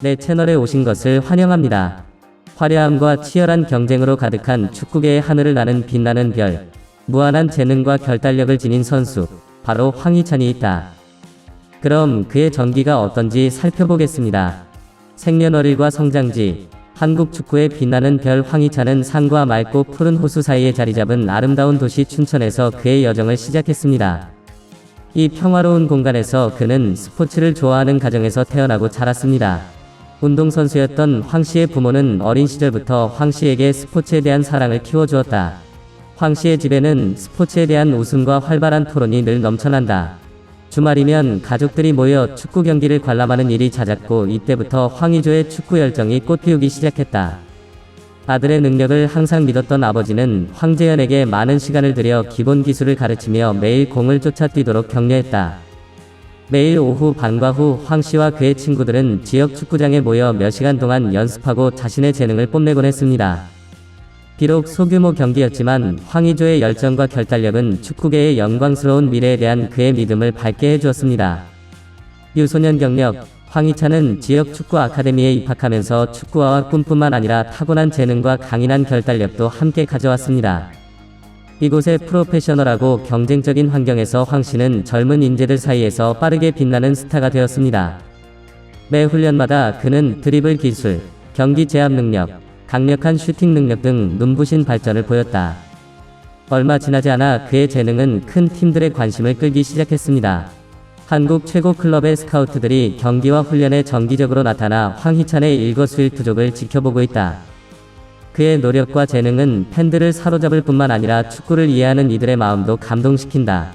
내 채널에 오신 것을 환영합니다. 화려함과 치열한 경쟁으로 가득한 축구계의 하늘을 나는 빛나는 별, 무한한 재능과 결단력을 지닌 선수, 바로 황희찬이 있다. 그럼 그의 전기가 어떤지 살펴보겠습니다. 생년월일과 성장지, 한국 축구의 빛나는 별 황희찬은 산과 맑고 푸른 호수 사이에 자리 잡은 아름다운 도시 춘천에서 그의 여정을 시작했습니다. 이 평화로운 공간에서 그는 스포츠를 좋아하는 가정에서 태어나고 자랐습니다. 운동선수였던 황 씨의 부모는 어린 시절부터 황 씨에게 스포츠에 대한 사랑을 키워주었다. 황 씨의 집에는 스포츠에 대한 웃음과 활발한 토론이 늘 넘쳐난다. 주말이면 가족들이 모여 축구 경기를 관람하는 일이 잦았고 이때부터 황의조의 축구 열정이 꽃피우기 시작했다. 아들의 능력을 항상 믿었던 아버지는 황재현에게 많은 시간을 들여 기본 기술을 가르치며 매일 공을 쫓아 뛰도록 격려했다. 매일 오후 방과 후 황 씨와 그의 친구들은 지역 축구장에 모여 몇 시간 동안 연습하고 자신의 재능을 뽐내곤 했습니다. 비록 소규모 경기였지만 황의조의 열정과 결단력은 축구계의 영광스러운 미래에 대한 그의 믿음을 밝게 해주었습니다. 유소년 경력 황희찬은 지역 축구 아카데미에 입학하면서 축구화와 꿈뿐만 아니라 타고난 재능과 강인한 결단력도 함께 가져왔습니다. 이곳의 프로페셔널하고 경쟁적인 환경에서 황 씨는 젊은 인재들 사이에서 빠르게 빛나는 스타가 되었습니다. 매 훈련마다 그는 드리블 기술, 경기 제압 능력, 강력한 슈팅 능력 등 눈부신 발전을 보였다. 얼마 지나지 않아 그의 재능은 큰 팀들의 관심을 끌기 시작했습니다. 한국 최고 클럽의 스카우트들이 경기와 훈련에 정기적으로 나타나 황희찬의 일거수일투족을 지켜보고 있다. 그의 노력과 재능은 팬들을 사로잡을 뿐만 아니라 축구를 이해하는 이들의 마음도 감동시킨다.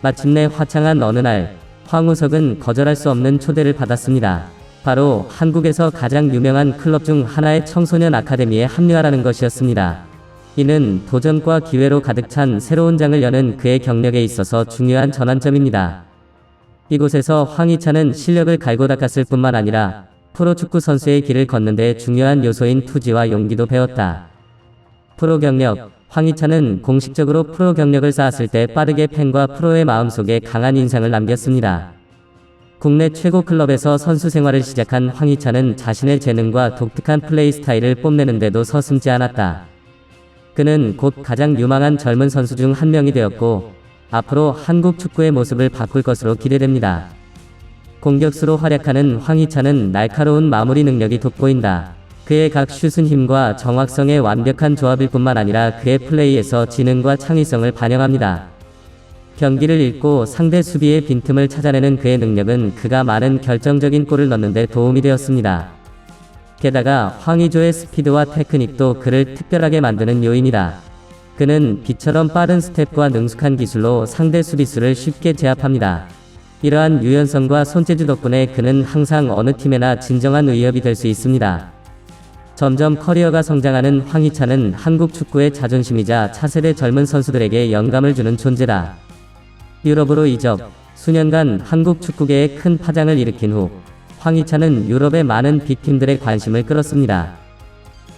마침내 화창한 어느 날, 황우석은 거절할 수 없는 초대를 받았습니다. 바로 한국에서 가장 유명한 클럽 중 하나의 청소년 아카데미에 합류하라는 것이었습니다. 이는 도전과 기회로 가득 찬 새로운 장을 여는 그의 경력에 있어서 중요한 전환점입니다. 이곳에서 황희찬은 실력을 갈고 닦았을 뿐만 아니라 프로축구 선수의 길을 걷는 데 중요한 요소인 투지와 용기도 배웠다. 프로 경력 황희찬은 공식적으로 프로 경력을 쌓았을 때 빠르게 팬과 프로의 마음속에 강한 인상을 남겼습니다. 국내 최고 클럽에서 선수 생활을 시작한 황희찬은 자신의 재능과 독특한 플레이 스타일을 뽐내는데도 서슴지 않았다. 그는 곧 가장 유망한 젊은 선수 중 한 명이 되었고, 앞으로 한국 축구의 모습을 바꿀 것으로 기대됩니다. 공격수로 활약하는 황희찬은 날카로운 마무리 능력이 돋보인다. 그의 각 슛은 힘과 정확성의 완벽한 조합일 뿐만 아니라 그의 플레이에서 지능과 창의성을 반영합니다. 경기를 읽고 상대 수비의 빈틈을 찾아내는 그의 능력은 그가 많은 결정적인 골을 넣는 데 도움이 되었습니다. 게다가 황의조의 스피드와 테크닉도 그를 특별하게 만드는 요인이다. 그는 빛처럼 빠른 스텝과 능숙한 기술로 상대 수비수를 쉽게 제압합니다. 이러한 유연성과 손재주 덕분에 그는 항상 어느 팀에나 진정한 위협이 될 수 있습니다. 점점 커리어가 성장하는 황희찬은 한국 축구의 자존심이자 차세대 젊은 선수들에게 영감을 주는 존재다. 유럽으로 이적, 수년간 한국 축구계에 큰 파장을 일으킨 후 황희찬은 유럽의 많은 빅팀들의 관심을 끌었습니다.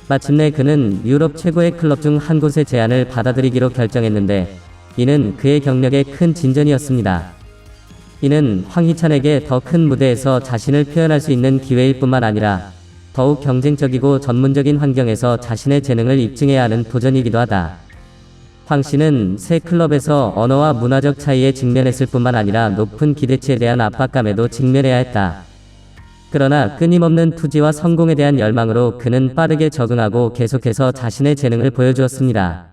마침내 그는 유럽 최고의 클럽 중 한 곳의 제안을 받아들이기로 결정했는데 이는 그의 경력의 큰 진전이었습니다. 이는 황희찬에게 더 큰 무대에서 자신을 표현할 수 있는 기회일 뿐만 아니라 더욱 경쟁적이고 전문적인 환경에서 자신의 재능을 입증해야 하는 도전이기도 하다. 황 씨는 새 클럽에서 언어와 문화적 차이에 직면했을 뿐만 아니라 높은 기대치에 대한 압박감에도 직면해야 했다. 그러나 끊임없는 투지와 성공에 대한 열망으로 그는 빠르게 적응하고 계속해서 자신의 재능을 보여주었습니다.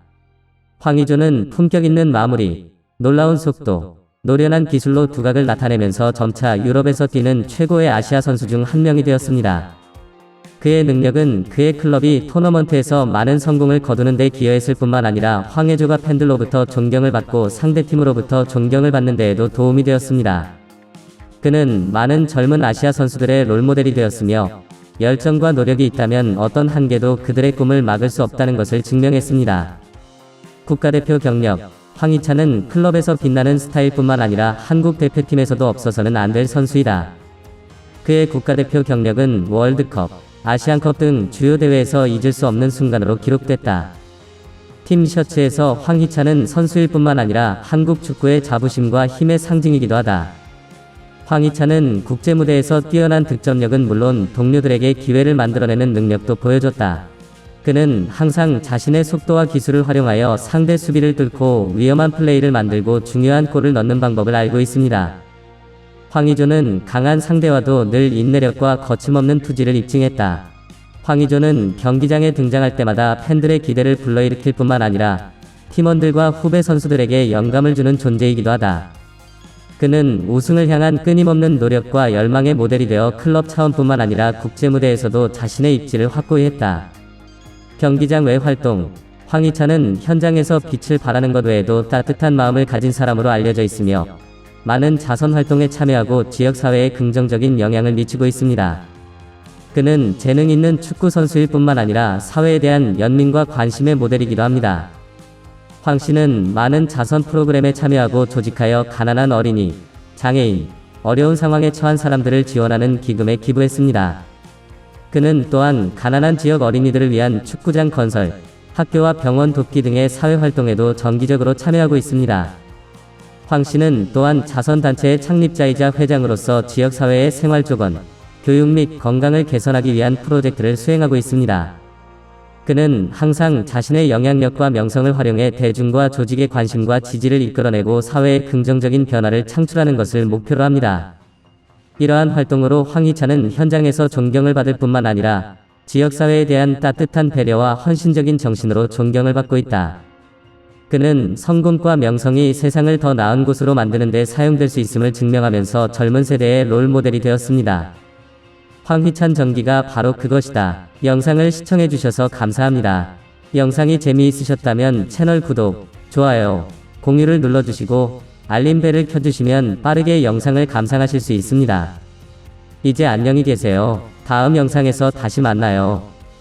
황의조는 품격 있는 마무리, 놀라운 속도, 노련한 기술로 두각을 나타내면서 점차 유럽에서 뛰는 최고의 아시아 선수 중 한 명이 되었습니다. 그의 능력은 그의 클럽이 토너먼트에서 많은 성공을 거두는 데 기여했을 뿐만 아니라 황혜조가 팬들로부터 존경을 받고 상대팀으로부터 존경을 받는 데에도 도움이 되었습니다. 그는 많은 젊은 아시아 선수들의 롤모델이 되었으며 열정과 노력이 있다면 어떤 한계도 그들의 꿈을 막을 수 없다는 것을 증명했습니다. 국가대표 경력 황희찬은 클럽에서 빛나는 스타일뿐만 아니라 한국 대표팀에서도 없어서는 안 될 선수이다. 그의 국가대표 경력은 월드컵, 아시안컵 등 주요 대회에서 잊을 수 없는 순간으로 기록됐다. 팀 셔츠에서 황희찬은 선수일 뿐만 아니라 한국 축구의 자부심과 힘의 상징이기도 하다. 황희찬은 국제무대에서 뛰어난 득점력은 물론 동료들에게 기회를 만들어내는 능력도 보여줬다. 그는 항상 자신의 속도와 기술을 활용하여 상대 수비를 뚫고 위험한 플레이를 만들고 중요한 골을 넣는 방법을 알고 있습니다. 황의조는 강한 상대와도 늘 인내력과 거침없는 투지를 입증했다. 황의조는 경기장에 등장할 때마다 팬들의 기대를 불러일으킬 뿐만 아니라 팀원들과 후배 선수들에게 영감을 주는 존재이기도 하다. 그는 우승을 향한 끊임없는 노력과 열망의 모델이 되어 클럽 차원뿐만 아니라 국제 무대에서도 자신의 입지를 확고히 했다. 경기장 외 활동 황희찬은 현장에서 빛을 발하는 것 외에도 따뜻한 마음을 가진 사람으로 알려져 있으며 많은 자선 활동에 참여하고 지역사회에 긍정적인 영향을 미치고 있습니다. 그는 재능 있는 축구 선수일 뿐만 아니라 사회에 대한 연민과 관심의 모델이기도 합니다. 황 씨는 많은 자선 프로그램에 참여하고 조직하여 가난한 어린이, 장애인, 어려운 상황에 처한 사람들을 지원하는 기금에 기부했습니다. 그는 또한 가난한 지역 어린이들을 위한 축구장 건설, 학교와 병원 돕기 등의 사회 활동에도 정기적으로 참여하고 있습니다. 황 씨는 또한 자선단체의 창립자이자 회장으로서 지역사회의 생활조건, 교육 및 건강을 개선하기 위한 프로젝트를 수행하고 있습니다. 그는 항상 자신의 영향력과 명성을 활용해 대중과 조직의 관심과 지지를 이끌어내고 사회에 긍정적인 변화를 창출하는 것을 목표로 합니다. 이러한 활동으로 황희찬은 현장에서 존경을 받을 뿐만 아니라 지역사회에 대한 따뜻한 배려와 헌신적인 정신으로 존경을 받고 있다. 그는 성공과 명성이 세상을 더 나은 곳으로 만드는 데 사용될 수 있음을 증명하면서 젊은 세대의 롤 모델이 되었습니다. 황희찬 전기가 바로 그것이다. 영상을 시청해주셔서 감사합니다. 영상이 재미있으셨다면 채널 구독, 좋아요, 공유를 눌러주시고 알림벨을 켜주시면 빠르게 영상을 감상하실 수 있습니다. 이제 안녕히 계세요. 다음 영상에서 다시 만나요.